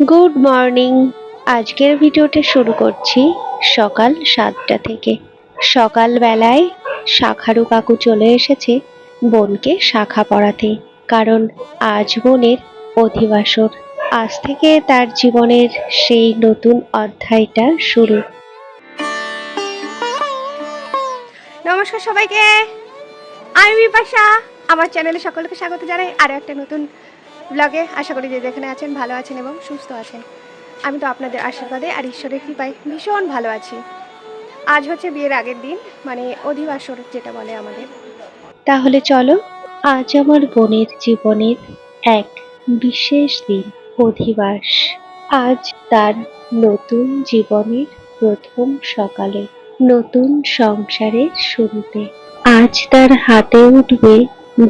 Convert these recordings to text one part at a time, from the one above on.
Good morning. আজকের ভিডিওটা শুরু করছি সকাল সাতটা থেকে। সকালবেলায় শাখারু কাকু চলে এসেছে বোনকে শাখা পড়াতে, কারণ আজ বোনের অধিবাসর। আজ থেকে তার জীবনের সেই নতুন অধ্যায়টা শুরু। নমস্কার সবাইকে। আমি বিপাশা। আমার চ্যানেলে সকলকে স্বাগত জানাই। আরও একটা নতুন ব্লগে আশা করি যে যেখানে আছেন ভালো আছেন এবং সুস্থ আছেন। আমি তো আপনাদের আশীর্বাদে আর ঈশ্বরের কৃপায় ভীষণ ভালো আছি। আজ হচ্ছে বিয়ের আগের দিন মানে অধিবাসর যেটা বলে আমাদের। তাহলে চলো, আজ আমার বোনের জীবনের এক বিশেষ দিন, অধিবাস। আজ তার নতুন জীবনের প্রথম সকালে, নতুন সংসারের শুরুতে। আজ তার হাতে উঠবে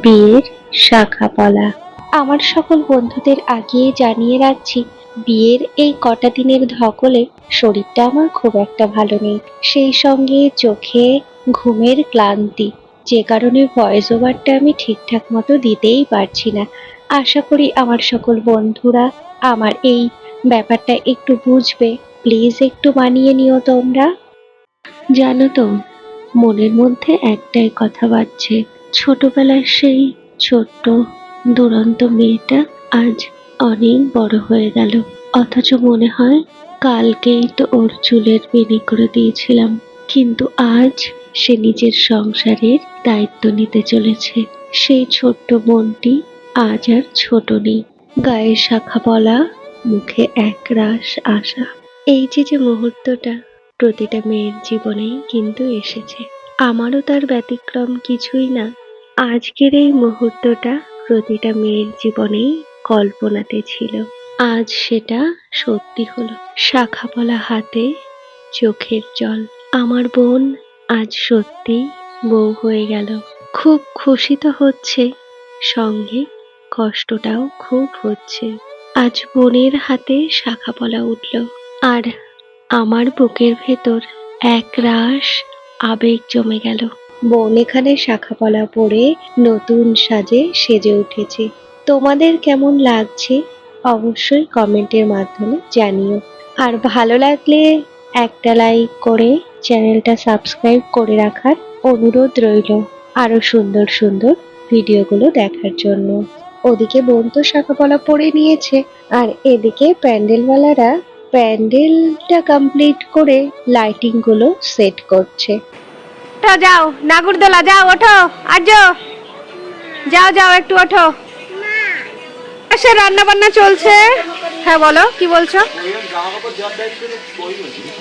বিয়ের শাখাপলা। আমার সকল বন্ধুদের আগিয়ে জানিয়ে রাখছি, বিয়ের এই কটা দিনের ধকলে শরীরটা আমার খুব একটা ভালো নেই। সেই সঙ্গে চোখে ঘুমের ক্লান্তি, যে কারণে ভয়েস ওভারটা আমি ঠিকঠাক মতো দিতেই পারছি না। আশা করি আমার সকল বন্ধুরা আমার এই ব্যাপারটা একটু বুঝবে। প্লিজ একটু মানিয়ে নিও তোমরা। জানো তো, মনের মধ্যে একটাই কথা বাজছে, ছোটবেলার সেই ছোট্ট দুরন্ত মেয়েটা আজ অনেক বড় হয়ে গেল। অথচ মনে হয় কালকেই তো ওর চুলের বেনি করে দিয়েছিলাম। কিন্তু আজ সে নিজের সংসারের দায়িত্ব নিতে চলেছে। সেই ছোট্ট বোনটি আজ আর ছোট নেই। গায়ে শাখা বলা, মুখে একরাশ আশা। এই যে যে মুহূর্তটা প্রতিটা মেয়ের জীবনেই কিন্তু এসেছে। আমারও তার ব্যতিক্রম কিছুই না। আজকের এই মুহূর্তটা প্রতিটা মেয়ের জীবনেই কল্পনাতে ছিল। আজ সেটা সত্যি হলো। শাখাপলা হাতে চোখের জল। আমার বোন আজ সত্যি বউ হয়ে গেল। খুব খুশি তো হচ্ছে, সঙ্গে কষ্টটাও খুব হচ্ছে। আজ বোনের হাতে শাখাপলা উঠল। আর আমার বুকের ভেতর এক রাশ আবেগ জমে গেল। বোন এখানে শাখাপলা পরে নতুন সাজে সেজে উঠেছে। তোমাদের কেমন লাগছে অবশ্যই কমেন্টের মাধ্যমে জানিও। আর ভালো লাগলে একটা লাইক করে চ্যানেলটা সাবস্ক্রাইব করে রাখার অনুরোধ রইল আরও সুন্দর সুন্দর ভিডিওগুলো দেখার জন্য। ওদিকে বোন তো শাখাপলা পরে নিয়েছে আর এদিকে প্যান্ডেলওয়ালারা প্যান্ডেলটা কমপ্লিট করে লাইটিংগুলো সেট করছে। ওঠো, যাও। নাগরদোলা, যাও, ওঠো। আজ যাও যাও, একটু ওঠো। সে রান্না বান্না চলছে। হ্যাঁ বলো, কি বলছো?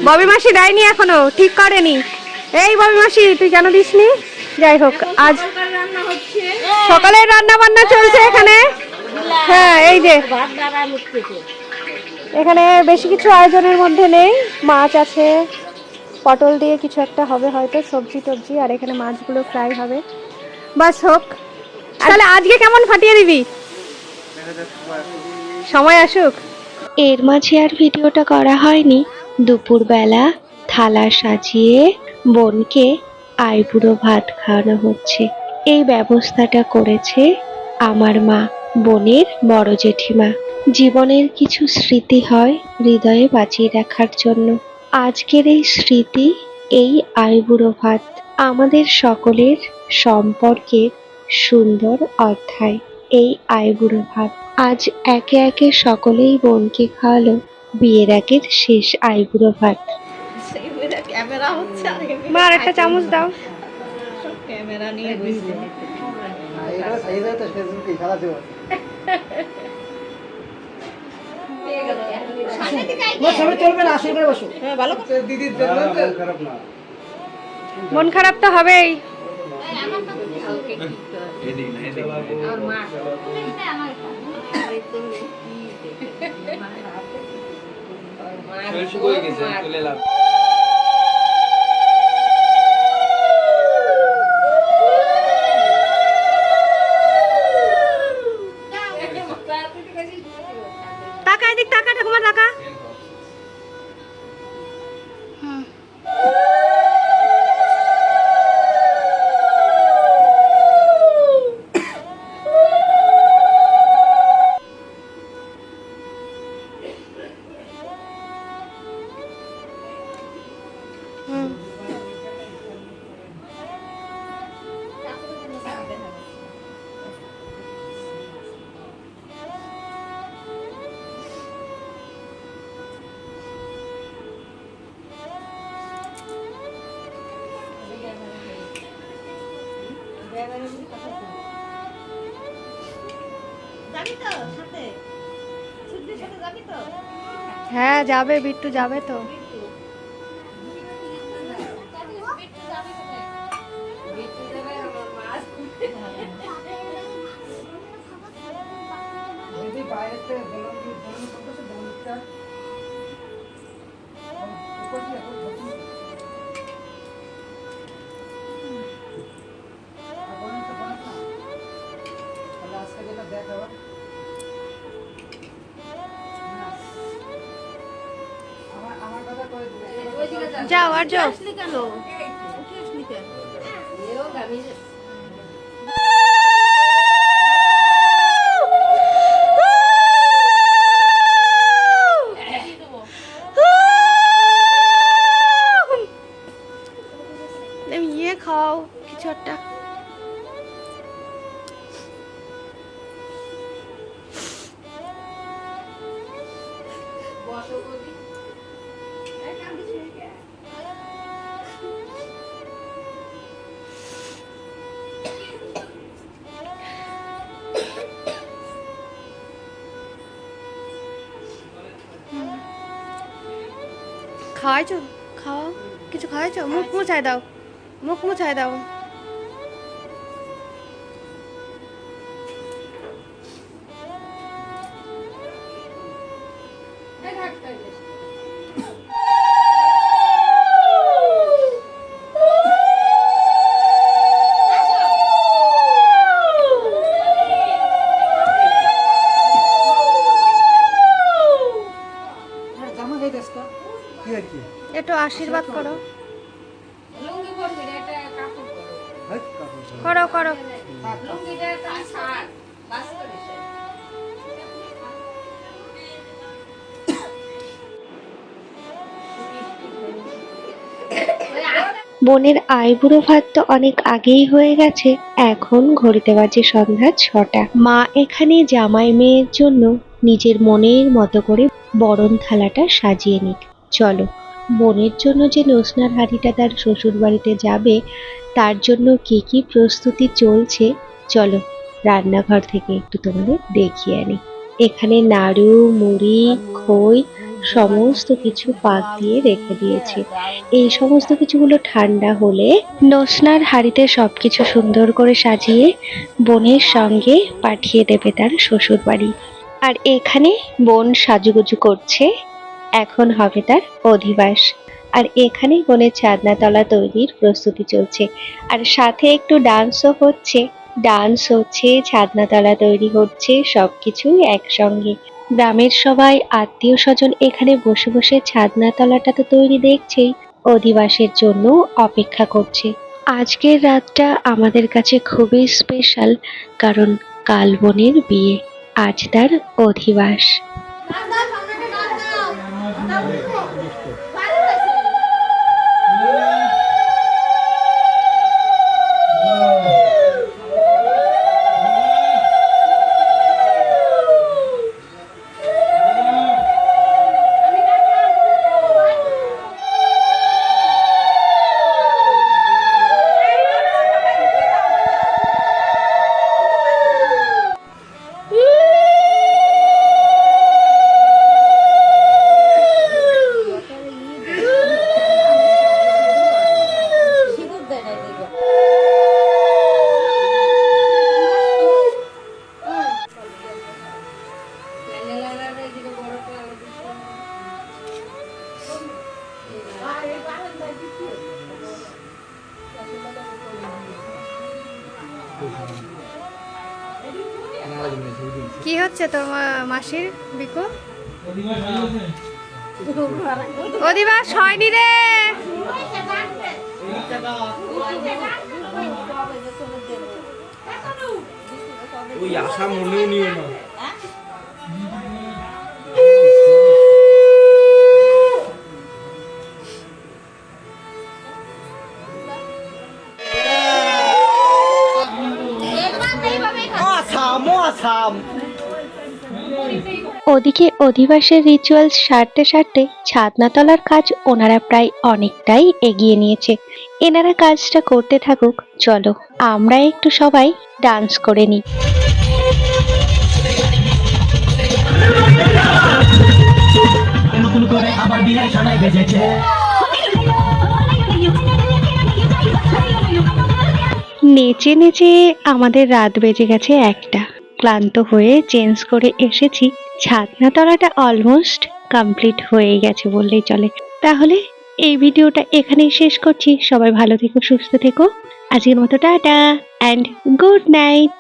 ববি মাসি দেয়নি এখনও, ঠিক করেনি। এই ববি মাসি, তুই কেন দিসনি? যাই হোক, আজ সকালের রান্না বান্না চলছে এখানে। হ্যাঁ এই যে। এখানে বেশি কিছু আয়োজনের মধ্যে নেই। মাছ আছে। পটল দিয়ে কিছু একটা হবে হয়তো সবজি টবজি আর এখানে মাছগুলো ফ্রাই হবে। বাস হোক। তাহলে আজকে কেমন ফাটিয়ে দিবি? সময় আসুক। এর মাঝে আর ভিডিওটা করা হয়নি। দুপুরবেলা থালা সাজিয়ে বোনকে আইবুড়ো ভাত খাওয়ানো হচ্ছে। এই ব্যবস্থাটা করেছে আমার মা বোনের বড় জেঠিমা। জীবনের কিছু স্মৃতি হয় হৃদয়ে বাঁচিয়ে রাখার জন্য। আজকের এই স্মৃতি এই আইবুড়ো ভাত আমাদের সকলের সম্পর্কের সুন্দর অধ্যায়। এই আইবুড়ো ভাত আজ একে একে সকলেই বোনকে খাওয়ালো। বিয়ের আগের শেষ আইবুড়ো ভাত মা একটা চামচ দাও। ক্যামেরা নিয়ে মন খারাপ তো হবেই। টাকা হ্যাঁ যাবে বিট্টু যাবে তো। যাও আর যাও আসলি কেন? ইয়ে খাও কিছু একটা। খাওয়াইছো? খাওয়াও কিছু খাওয়াইছো? মুখ মুছাই দাও। মুখ মুছাই দাও। আশীর্বাদ করো। পরো। করো করো। করিস। বোনের আইবুড়ো ভাত তো অনেক আগেই হয়ে গেছে এখন ঘড়িতে বাজে সন্ধ্যা ছটা। মা এখানে জামাই মেয়ের জন্য নিজের মনের মতো করে বরণ থালাটা সাজিয়ে নিক। চলো বোনের জন্য যে নসনার হাঁড়িটা তার শ্বশুর বাড়িতে যাবে, তার জন্য কি কি প্রস্তুতি চলছে, চলো রান্নাঘর থেকে একটু তোমাদের দেখিয়ে আনি। এখানে নাড়ু, মুড়ি, খই সমস্ত কিছু পাক দিয়ে রেখে দিয়েছি। এই সমস্ত কিছুগুলো ঠান্ডা হলে নসনার হাঁড়িতে সবকিছু সুন্দর করে সাজিয়ে বোনের সঙ্গে পাঠিয়ে দেবে তার শ্বশুর বাড়ি আর এখানে বোন সাজুগুজু করছে। এখন হবে তার অধিবাস। আর এখানে বোনের ছাদনাতলা তৈরির প্রস্তুতি চলছে। আর সাথে একটু ডান্সও হচ্ছে। ডান্স হচ্ছে ছাদনাতলা তৈরি হচ্ছে, সবকিছু একসঙ্গে। গ্রামের সবাই, আত্মীয় স্বজন এখানে বসে বসে ছাদনাতলাটা তো তৈরি দেখছেই, অধিবাসের জন্য অপেক্ষা করছে। আজকের রাতটা আমাদের কাছে খুবই স্পেশাল, কারণ কাল বোনের বিয়ে। আজ তার অধিবাস। কি হচ্ছে তোর মাসির বিকু? অধিবাস হয়নি রে। ওই আশা মনেও নিও না। ওদিকে অধিবাসের রিচুয়াল সারতে সারতে ছাদনাতলার কাজ ওনারা প্রায় অনেকটাই এগিয়ে নিয়েছে। এনারা কাজটা করতে থাকুক, চলো আমরা একটু সবাই ডান্স করে নিই। নেচে নেচে আমাদের রাত বেজে গেছে একটা। ক্লান্ত হয়ে চেঞ্জ করে এসেছি। ছাদনা তলাটা অলমোস্ট কমপ্লিট হয়ে গেছে বললেই চলে। তাহলে এই ভিডিওটা এখানেই শেষ করছি। সবাই ভালো থেকো, সুস্থ থেকো। আজকের মতো টাটা অ্যান্ড গুড নাইট